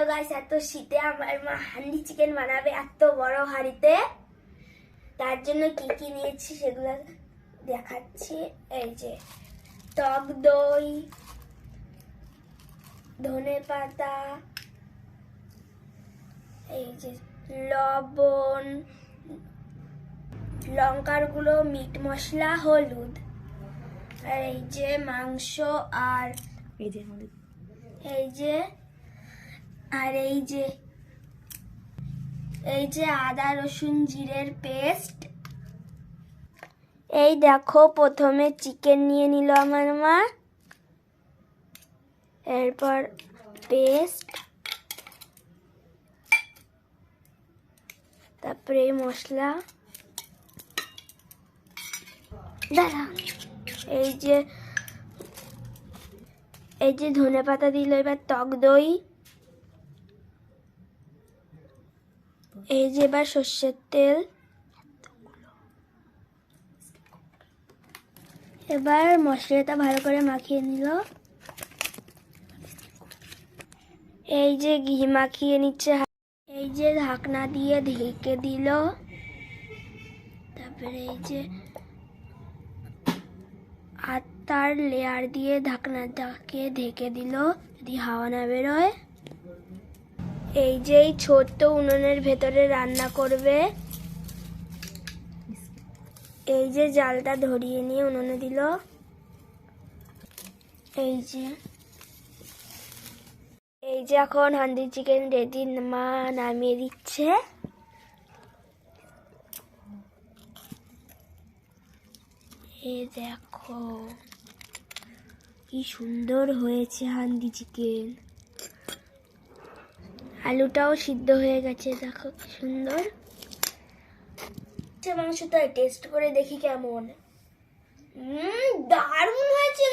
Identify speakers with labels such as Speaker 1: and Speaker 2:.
Speaker 1: Hello guys এত শীতে আমার মা হান্ডি চিকেন বানাবে এত বড় হাঁড়িতে। তার জন্য কি কি নিয়েছি সেগুলো দেখাচ্ছি। এই যে টক দই ধনে পাতা এই যে লবণ লঙ্কার গুঁড়ো মিট মশলা হলুদ। আর এই যে মাংস আর
Speaker 2: এই যে
Speaker 1: এই যে আর এই যে এই যে আদা, রসুন, জিরের পেস্ট এই দেখো, প্রথমে চিকেন নিয়ে নিল আমার মা। এরপর পেস্ট তারপরে মশলা। দাঁড়া, এই যে এই যে ধনে পাতা দিল, এবার টক দই। এই যে এবার সর্ষের তেল। এবার মশলাটা ভালো করে মাখিয়ে নিল। এই যে ঘি মাখিয়ে নিচ্ছে। এই যে ঢাকনা দিয়ে ঢেকে দিল। তারপরে এই যে আটার লেয়ার দিয়ে ঢাকনাটাকে ঢেকে দিল। যদি হাওয়া না বেরোয়। এই যে ছোট্ট উনুনের ভেতরে রান্না করবে। এই যে জালটা ধরিয়ে নিয়ে উনুনে দিল। এই যে। এই যে এখন হান্ডি চিকেন রেডি, মা নামিয়ে দিচ্ছে। এই দেখো, কি সুন্দর হয়েছে হান্ডি চিকেন। আলুটাও সিদ্ধ হয়ে গেছে দেখো সুন্দর। আচ্ছা মাংসটা টেস্ট করে দেখি কেমন। দারুণ হয়েছে